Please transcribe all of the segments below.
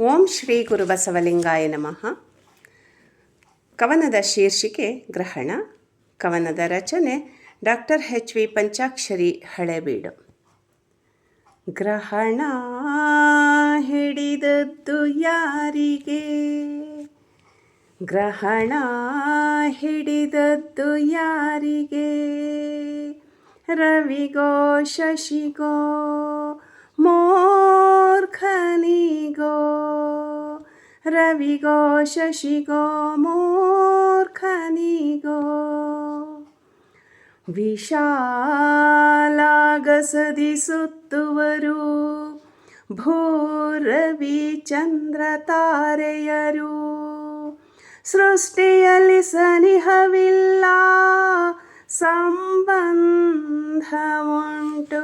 ಓಂ ಶ್ರೀ ಗುರುಬಸವಲಿಂಗಾಯ ನಮಃ. ಕವನದ ಶೀರ್ಷಿಕೆ ಗ್ರಹಣ, ಕವನದ ರಚನೆ doctor H V Panchakshari Halebidu. ಗ್ರಹಣ ಹಿಡಿದದ್ದು ಯಾರಿಗೆ? ಗ್ರಹಣ ಹಿಡಿದದ್ದು ಯಾರಿಗೆ? ರವಿಗೋ, ಶಶಿಗೋ, ಮೂರ್ಖನಿಗೋ ರವಿಗೋ ಶಶಿಗೋ ಮೂರ್ಖನಿಗೋ ವಿಶಾಲಾಗಸದಿ ಸುತ್ತುವರು ಭೂರವಿ ಚಂದ್ರ ತಾರೆಯರು ಸೃಷ್ಟಿಯಲ್ಲಿ ಸನಿಹವಿಲ್ಲ ಸಂಬಂಧ ಉಂಟು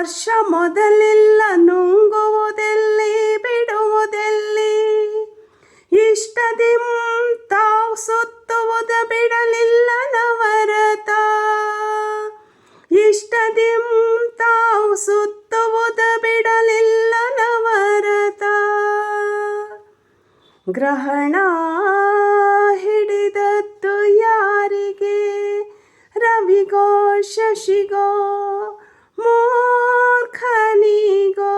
ಸ್ಪರ್ಶ ಮೊದಲಿಲ್ಲ ನುಂಗುವುದೆಲ್ಲಿ, ಬಿಡುವುದೆಲ್ಲಿ? ಇಷ್ಟದಿಂ ತಾವು ಸುತ್ತುವುದ ಬಿಡಲಿಲ್ಲ ನವರತ. ಇಷ್ಟದಿಂ ತಾವು ಸುತ್ತುವುದ ಬಿಡಲಿಲ್ಲ ನವರತ. ಗ್ರಹಣ ಹಿಡಿದತ್ತು ಯಾರಿಗೆ? ರವಿಗೋ, ಶಶಿಗೋ ಮೂರ್ಖನಿಗೋ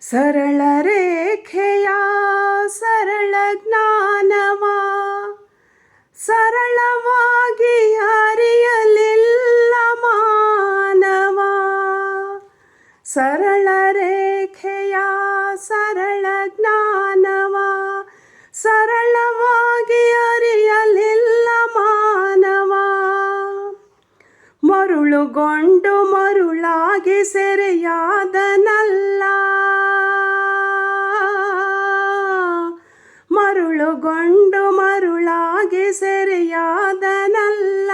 ಸರಳ ರೇಖೆಯ ಸರಳ ಜ್ಞಾನವ. ಸರಳವಾಗಿ ಅರಿಯಲಿಲ್ಲ ಮಾನವ. ಸರಳ ರೇಖೆಯ ಸರಳ ಜ್ಞಾನವ. ಮರುಳುಗೊಂಡು ಮರುಳಾಗಿ ಸೆರೆಯಾದನಲ್ಲ. ಮರುಳುಗೊಂಡು ಮರುಳಾಗಿ ಸೆರೆಯಾದನಲ್ಲ.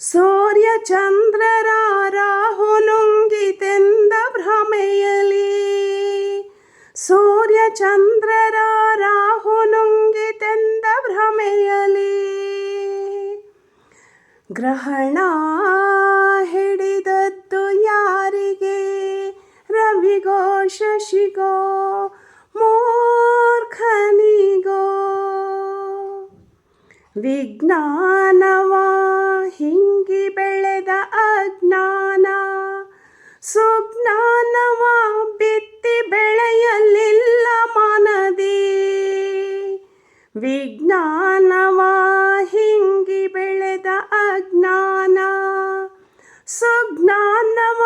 ಸೂರ್ಯ ಚಂದ್ರರ ರಾಹು ನುಂಗಿತೆಂದ ಭ್ರಮೆಯಲಿ ಸೂರ್ಯ ಚಂದ್ರರ ಗ್ರಹಣ ಹಿಡಿದದ್ದು ಯಾರಿಗೆ? ರವಿಗೋ ಶಶಿಗೋ ಮೂರ್ಖನಿಗೋ? ವಿಜ್ಞಾನವ ಹಿಂಗಿ ಬೆಳೆದ ಅಜ್ಞಾನ, ಸುಜ್ಞಾನವ ಬಿತ್ತಿ ಬೆಳೆಯಲಿಲ್ಲ ಮನದಿ. ವಿಜ್ಞಾನವ ಸುಜ್ಞಾನವ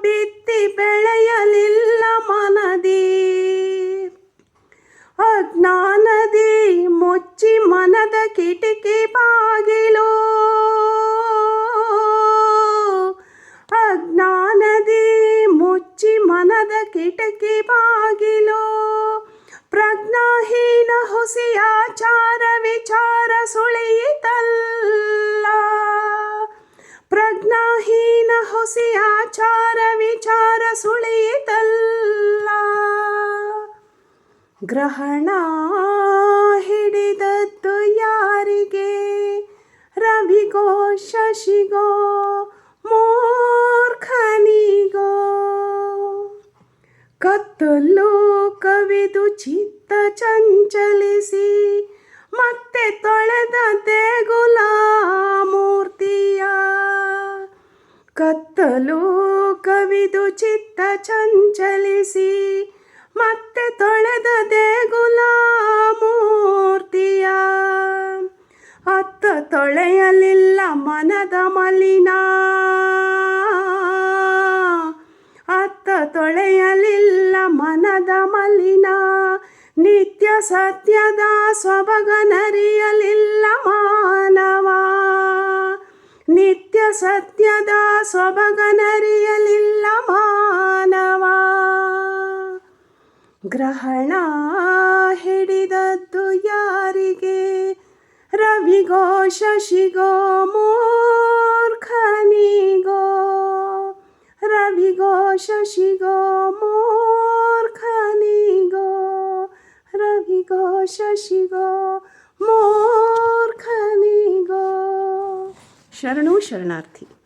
ಬಿತ್ತಿ ಬೆಳೆಯಲಿಲ್ಲ ಮನದಿ. ಅಜ್ಞಾನದಿ ಮುಚ್ಚಿ ಮನದ ಕಿಟಕಿ ಬಾಗಿಲು. ಅಜ್ಞಾನದಿ ಮುಚ್ಚಿ ಮನದ ಕಿಟಕಿ ಬಾಗಿಲು. ಪ್ರಜ್ಞಾಹೀನ ಹುಸಿಯಾಚಾರ ವಿಚಾರ ಸುಳಿಯಿತಲ್ಲ. ಪ್ರಜ್ಞಾಹೀನ ಆಚಾರ ವಿಚಾರ ಸುಳಿತಲ್ಲ ಗ್ರಹಣ ಹಿಡಿದದ್ದು ಯಾರಿಗೆ? ರವಿಗೋ ಶಶಿಗೋ ಮೂರ್ಖನಿಗೋ? ಕತ್ತಲು ಕವಿದು ಚಿತ್ತ ಚಂಚಲಿಸಿ, ಮತ್ತೆ ತೊಳೆದ ದೇಗುಲ ಮೂರ್ತಿಯ ಕತ್ತಲು ಕವಿದು ಚಿತ್ತ ಚಂಚಲಿಸಿ, ಮತ್ತೆ ತೊಳೆದ ದೇಗುಲ ಮೂರ್ತಿಯ ಅತ್ತ ತೊಳೆಯಲಿಲ್ಲ ಮನದ ಮಲಿನ. ಅತ್ತ ತೊಳೆಯಲಿಲ್ಲ ಮನದ ಮಲಿನ. ನಿತ್ಯ ಸತ್ಯದ ಸೊಬಗನರಿಯಲಿಲ್ಲ ಮಾನವ. ನಿತ್ಯ ಸತ್ಯದ ಸೊಬಗನರಿಯಲಿಲ್ಲ ಮಾನವ. ಗ್ರಹಣ ಹಿಡಿದದ್ದು ಯಾರಿಗೆ? ರವಿಗೋ ಶಶಿಗೋ ಮೂರ್ಖನಿಗೋ? ರವಿಗೋ ಶಶಿಗೋ ಮೂರ್ಖನಿಗೋ? ರವಿಗೋ ಶಶಿಗೋ ಶರಣು ಶರಣಾರ್ಥಿ.